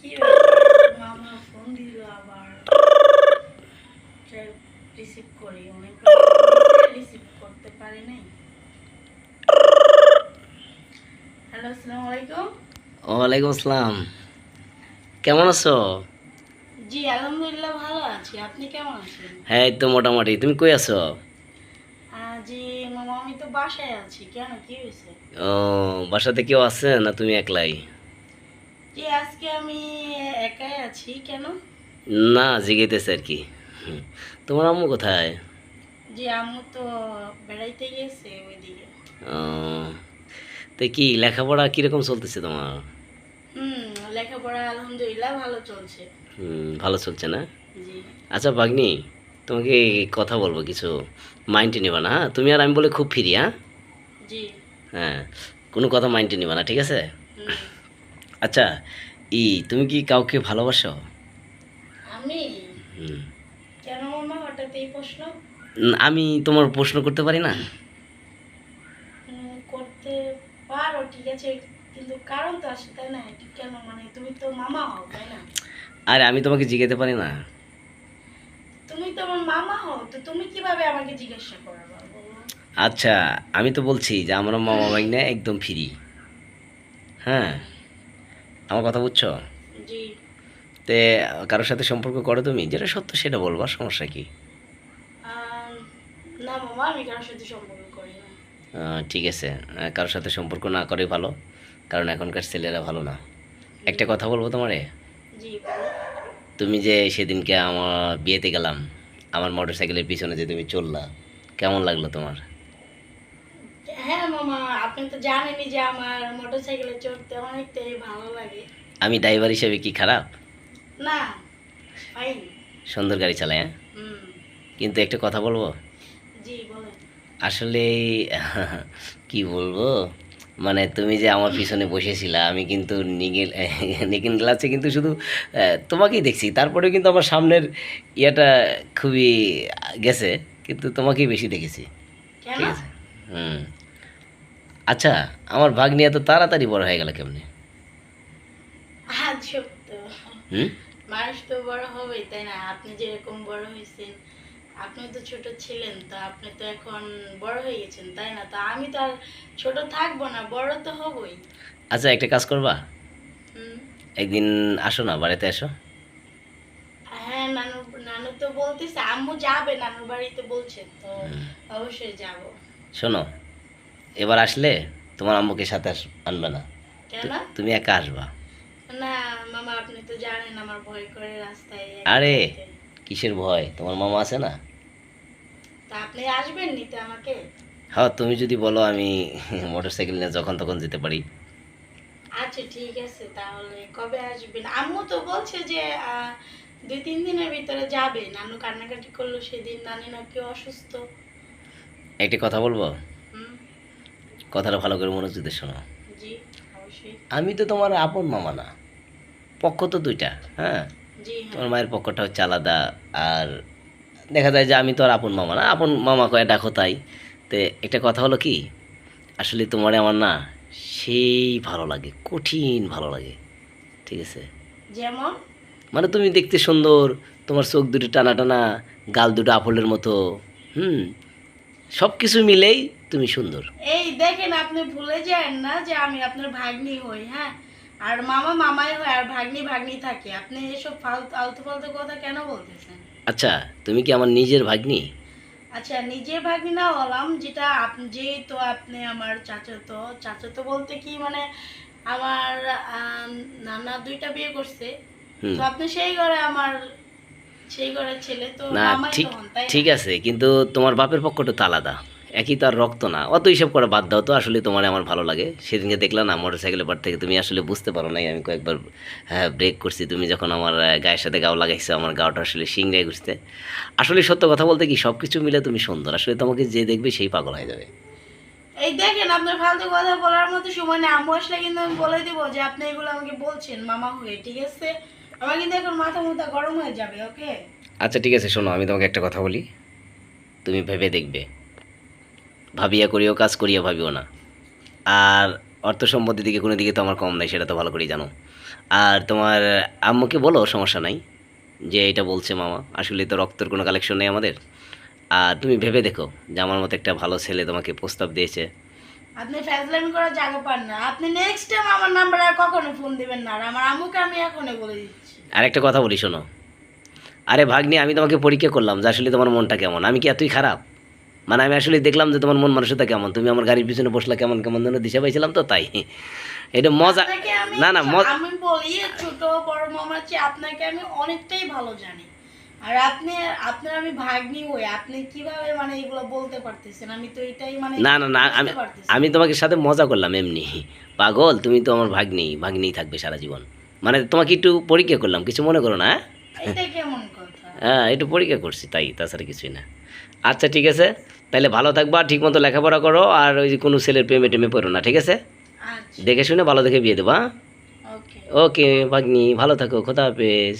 কি ব্যাপার? মামা ফোন দিল আবার রিসিভ করি অনেক রিসিভ করতে পারি নাই হ্যালো আসসালামু আলাইকুম ওয়ালাইকুম আসসালাম কেমন আছো জি আলহামদুলিল্লাহ ভালো আছি আপনি কেমন আছেন হ্যাঁ এই তো মোটামুটি তুমি কই আছো জি মামা আমি তো বাসায় আছি কেন কি হয়েছে ও বাসাতে কেউ আছে না তুমি একলাই জি আজকে আমি একাই আছি কেন? না জিগাইতেছে আর কি। তোমার আম্মু কোথায়? জি আম্মু তো বেড়াইতে গেছে ওইদিকে। তো কি লেখাপড়া কীরকম চলতেছে তোমার? হুম লেখাপড়া আলহামদুলিল্লাহ ভালো চলছে। হুম, ভালো চলছে না? জি। আচ্ছা বাগনি তোমাকে কথা বলব কিছু। মাইন্ডে নিবা না হ্যাঁ? তুমি আর আমি বলে খুব ফিরি হ্যাঁ? জি। হ্যাঁ কোনো কথা মাইন্ডে নিবা না ঠিক আছে। আচ্ছা ই তুমি কি কাউকে ভালোবাসো? আমি? কেন মামা হঠাৎ এই প্রশ্ন? আমি তোমার প্রশ্ন করতে পারি না? করতে পারো ঠিক আছে কিন্তু কারণ তো আসে তাই না? ঠিক কেন? মানে তুমি তো মামা হও তাই না? আরে আমি তোমাকে জিজ্ঞাতে পারি না। তুমি তো আমার মামা হও তো তুমি কীভাবে আমাকে জিজ্ঞাসা করবা আচ্ছা আমি তো বলছি যে আমার মামা ভাগ্নে একদম ফ্রি হ্যাঁ? আমার কথা বুঝছ? তে কারোর সাথে সম্পর্ক করো তুমি? যেটা সত্য সেটা বলবা সমস্যা কি? না মামা আমি কারোর সাথে সম্পর্ক করি না। ঠিক আছে। কারোর সাথে সম্পর্ক না করে ভালো কারণ এখনকার ছেলেরা ভালো না। একটা কথা বলব তোমারে? তুমি যে সেদিনকে আমার বিয়েতে গেলাম আমার মোটর সাইকেলের পিছনে যে তুমি চললা কেমন লাগল তোমার? হ্যাঁ মামা আপনি তো জানেনই যে আমার মোটরসাইকেলে চড়তে অনেকটাই ভালো লাগে। আমি ড্রাইভার হিসেবে কি খারাপ? না ফাইন সুন্দর গাড়ি চালাই হ্যাঁ? কিন্তু একটা কথা বলব? জি বলেন। আসলে কি বলব? মানে তুমি যে আমার পিছনে বসেছিলা আমি কিন্তু নিগেল নিগেন গ্লাসে কিন্তু শুধু তোমাকেই দেখছি। তারপরে কিন্তু আমার সামনের ইয়েটা খুবই গেছে কিন্তু তোমাকেই বেশি দেখেছি। ঠিক আছে। হুম। আচ্ছা আমার ভাগ্নি এত তাড়াতাড়ি বড় হয়ে গেল কেমনে? হুম? মানুষ তো বড় হবেই তাই না? আপনি যেরকম বড় হয়েছেন আপনি তো ছোট ছিলেন তো আপনি তো এখন বড় হয়ে গেছেন তাই না? তো আমি তো আর ছোট থাকব না বড় তো হবই। আচ্ছা একটা কাজ করবা? হুম? একদিন আসো না বাড়িতে আসো হ্যাঁ নানু নানু তো বলতেছে আম্মু যাবে নানুর বাড়িতে বলছে তো অবশ্যই যাব। শোনো এবার আসলে তোমার আম্মুকে সাথে আনবে না। তুমি একা আসবা। না মামা আপনি তো জানেন আমার ভয় করে রাস্তায় আরে। কিসের ভয়? তোমার মামা আছে না? তা আপনি আসবেন নিতে আমাকে? হ্যাঁ তুমি যদি বলো আমি মোটর সাইকেল নিয়ে যখন তখন যেতে পারি। আচ্ছা ঠিক আছে তাহলে কবে আসবেন? আম্মু তো বলছে যে দুই তিন দিনের ভিতরে যাবে। নানু কান্নাকাটি করল সেদিন। নানি নাকি অসুস্থ? একটা কথা বলব? কথাটা ভালো করে মনোযোগ দিয়ে শোনো আমি তো তোমার আপন মামা না। পক্ষ তো দুইটা হ্যাঁ? হ্যাঁ। তোমার মায়ের পক্ষটা হচ্ছে আলাদা আর দেখা যায় যে আমি তো আর আপন মামা না। আপন মামা কয়ে ডাকো তাই। তো একটা কথা হলো কি? আসলে তোমার আমার না সেই ভালো লাগে কঠিন ভালো লাগে। ঠিক আছে? যেমন? মানে তুমি দেখতে সুন্দর তোমার চোখ দুটো টানা টানা গাল দুটো আপলের মতো হুম? সব কিছু মিলেই তুমি সুন্দর। এই দেখেন আপনি ভুলে যান না যে আমি আপনার ভাগ্নি হই হ্যাঁ? আর মামা মামাই হয় আর ভাগ্নি ভাগ্নি থাকে। আপনি এসব ফালতু আলতু ফালতু কথা কেন বলতেছেন? আচ্ছা তুমি কি আমার নিজের ভাগ্নি? আচ্ছা নিজের ভাগ্নি না হলাম যেটা আপনি যেহেতু আপনি আমার চাচাতো চাচাতো বলতে কি মানে আমার আম, নানা দুইটা বিয়ে করছে। তো আপনি সেই ঘরে আমার সেই ঘরের ছেলে তো না মামাই ঠিক তো হন, তাই ঠিক আছে কিন্তু তোমার বাপের পক্ষটা তো আলাদা। একই তার রক্ত না। অত হিসাব করে বাদ দাও তো আসলে তোমার আমার ভালো লাগে। সেদিনকে দেখলাম না মোটর সাইকেলের পার থেকে। তুমি আসলে বুঝতে পারো নাই আমি কয়েকবার হ্যাঁ ব্রেক করছি। তুমি যখন আমার গায়ের সাথে গাও লাগাইছো আমার গাওটা আসলে সিংড়ে ঘুরতে আসলে সত্য কথা বলতে কি সব কিছু মিলে তুমি সুন্দর। আসলে তোমাকে যে দেখবে সেই পাগল হয়ে যাবে। এই দেখেন আপনার ফালতু কথা বলার মতো সময় নেই। আম্মু আসলে কিন্তু আমি বলে দিব যে আপনি এগুলো আমাকে বলছেন মামা হয়ে ঠিক আছে? আমার কিন্তু এখন মাথা মুথা গরম হয়ে যাবে ওকে আচ্ছা ঠিক আছে শোনো আমি তোমাকে একটা কথা বলি। তুমি ভেবে দেখবে। ভাবিয়া করিও কাজ করিয়া ভাবিও না। আর অর্থ সম্পত্তির দিকে কোনো দিকে তো আমার কম নাই সেটা তো ভালো করেই জানো। আর তোমার আম্মুকে বলো সমস্যা নাই যে এটা বলছে মামা। আসলে তো রক্তের কোনো কালেকশন নেই আমাদের। আর তুমি ভেবে দেখো যে আমার মতো একটা ভালো ছেলে তোমাকে প্রস্তাব দিয়েছে। আপনি ফ্যাজলামি করার জায়গা পান না। আপনি নেক্সট টাইম আমার নাম্বারে আর কখনো ফোন দিবেন না। আর আমার আম্মুকে আমি এখনই বলে দিচ্ছি। আর একটা কথা বলি শোনো। আরে ভাগ্নি আমি তোমাকে পরীক্ষা করলাম যে আসলে তোমার মনটা কেমন। আমি কি এতই খারাপ? মানে আমি আসলে দেখলাম যে তোমার মন মানুষতা কেমন? তুমি আমার গাড়ির পিছনে বসলা কেমন কেমন যেন দিশা পাইছিলাম তো তাই। এটা মজা না না আমি বলি ছোট বড় মামার চেয়ে আপনাকে আমি অনেকটাই ভালো জানি। আর আপনি আপনার আমি ভাগ্নি হই আপনি কীভাবে মানে এগুলো বলতে পারতেছেন? আমি তো এটাই মানে না না না আমি আমি তোমাকে সাথে মজা করলাম এমনি। পাগল তুমি তো আমার ভাগ্নি ভাগ্নিই থাকবে সারা জীবন। মানে তোমাকে একটু পরীক্ষা করলাম কিছু মনে করো না হ্যাঁ? এটা কেমন কথা? হ্যাঁ একটু পরীক্ষা করছি তাই তাছাড়া কিছুই না। আচ্ছা ঠিক আছে। তাহলে ভালো থাকবা ঠিক মতো লেখাপড়া করো আর ওই যে কোনো ছেলের প্রেমে টেমে পড়ো না ঠিক আছে? আচ্ছা। দেখে শুনে ভালো দেখে বিয়ে দেবো হ্যাঁ? ওকে। ভাগ্নি ভালো থাকো খোদা হাফেজ।